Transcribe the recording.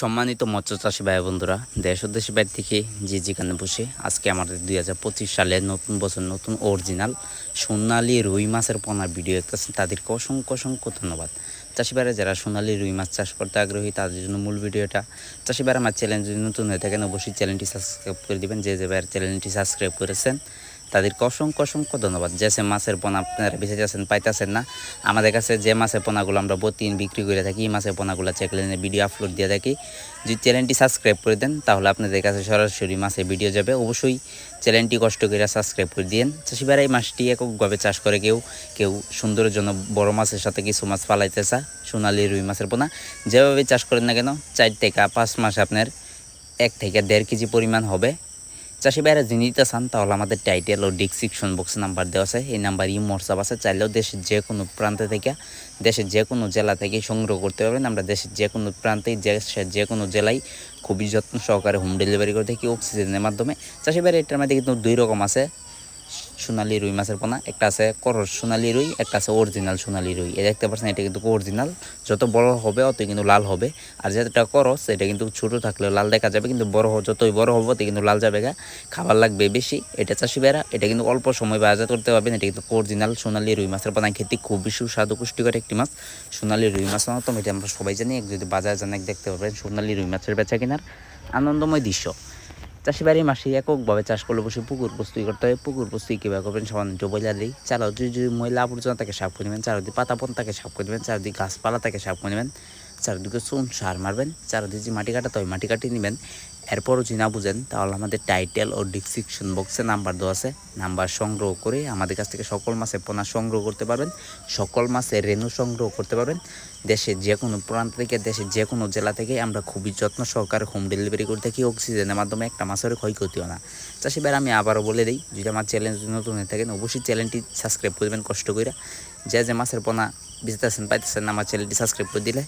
সম্মানিত মৎস্য চাষী ভাই বন্ধুরা, দেশ দেশের বাইরে থেকে যে যেখানে বসে, আজকে আমাদের দুই হাজার পঁচিশ সালের নতুন বছর নতুন অরিজিনাল সোনালি রুই মাছের পোনার ভিডিও দেখতেছেন, তাদেরকে অসংখ্য অসংখ্য ধন্যবাদ। চাষি ভাইরা, যারা সোনালি রুই মাছ চাষ করতে আগ্রহী, তাদের জন্য মূল ভিডিওটা। চাষি ভাইরা, আমার চ্যানেল যদি নতুন হয়ে থাকেন, অবশ্যই চ্যানেলটি সাবস্ক্রাইব করে দিবেন। যে যে ভাইয়ের চ্যানেলটি সাবস্ক্রাইব করেছেন তাদেরকে অসংখ্য অসংখ্য ধন্যবাদ। যে সে মাছের পোনা আপনারা বেঁচে যাচ্ছেন পাইতেছেন না, আমাদের কাছে যে মাছের পোনাগুলো আমরা প্রতিদিন বিক্রি করে থাকি, এই মাছের পোনাগুলো চেকলেনে ভিডিও আপলোড দিয়ে থাকি। যদি চ্যানেলটি সাবস্ক্রাইব করে দেন, তাহলে আপনাদের কাছে সরাসরি মাছের ভিডিও যাবে। অবশ্যই চ্যানেলটি কষ্ট করে সাবস্ক্রাইব করে দিন চাষিবারা এই মাছটি এককভাবে চাষ করে কেউ কেউ সুন্দরের জন্য বড় মাছের সাথে কিছু মাছ পালাইতে চা সোনালি রুই মাছের পোনা। যেভাবে চাষ করেন না কেন, চার থেকে পাঁচ মাস আপনার এক থেকে দেড় কেজি পরিমাণ হবে। চাষি ভাইরা যিনি দিতে চান, তাহলে আমাদের টাইটেল ও ডিসক্রিপশন বক্স নাম্বার দেওয়া আছে। এই নাম্বার ই মোটসঅ্যাপ আছে। চাইলেও দেশের যে কোনো প্রান্ত থেকে, দেশের যে কোনো জেলা থেকে সংগ্রহ করতে পারবেন। আমরা দেশের যে কোনো প্রান্তেই, দেশের যে কোনো জেলায় খুবই যত্ন সহকারে হোম ডেলিভারি করে থাকি। অক্সিজেনের মাধ্যমে। চাষি ভাইরা এটার মধ্যে কিন্তু দুই রকম আছে। সোনালি রুই মাছের পোনা, একটা আছে করস সোনালি রুই, একটা আছে অরিজিনাল সোনালি রুই। এ দেখতে পাচ্ছেন, এটা কিন্তু অরিজিনাল। যত বড় হবে, অতই কিন্তু লাল হবে। আর যেটা করস এটা কিন্তু ছোটো থাকলেও লাল দেখা যাবে, কিন্তু বড় যতই বড় হবে তত কিন্তু লাল যাবে গা। খাবার লাগবে বেশি। এটা চাষি বেড়া এটা কিন্তু অল্প সময় বাজার করতে পারবেন। এটা কিন্তু অরিজিনাল সোনালি রুই মাছের পোনা। খেতে খুবই সুস্বাদু, পুষ্টিকর একটি মাছ। সোনালি রুই মাছ অন্যতম এটা আমরা সবাই জানি। যদি বাজার জানে দেখতে পারবেন সোনালি রুই মাছের বেচা কেনার আনন্দময় দৃশ্য। চাষি বাড়ির মাসে এককভাবে চাষ করলে বসে পুকুর প্রস্তুতি করতে হবে। পুকুর প্রস্তুতি কীভাবে করবেন সামান্য বইলা দিই। চালাও যদি যদি ময়লা আবর্জনা তাকে সাফ করে নেবেন। চারদিকে পাতাপন তাকে সাফ করে নেবেন। চারদিকে গাছপালা তাকে সাফ করে নেবেন। চারদিকে চুন, সার মারবেন। চারদিকে যে মাটি কাটাতে হয় মাটি কাটিয়ে নেবেন। এরপরও যদি না বুঝেন, তাহলে আমাদের টাইটেল ও ডিসক্রিপশন বক্সে নাম্বার দেওয়া আছে। নাম্বার সংগ্রহ করে আমাদের কাছ থেকে সকল মাছের পোনা সংগ্রহ করতে পারবেন। সকল মাছের রেণু সংগ্রহ করতে পারবেন। দেশের যে কোনো প্রান্ত থেকে, দেশের যে কোনো জেলা থেকে আমরা খুবই যত্ন সহকারে হোম ডেলিভারি করে থাকি। অক্সিজেনের মাধ্যমে একটা মাছের ক্ষয়ক্ষতিও না। চাষি ভাই আমি আবারও বলে দিই, যদি আমার চ্যালেঞ্জ নতুন হয়ে থাকেন, অবশ্যই চ্যানেলটি সাবস্ক্রাইব করবেন কষ্ট করে যে যে মাছের পোনা বিজতেছেন পাইতেছেন আমার চ্যানেলটি সাবস্ক্রাইব করে দিলে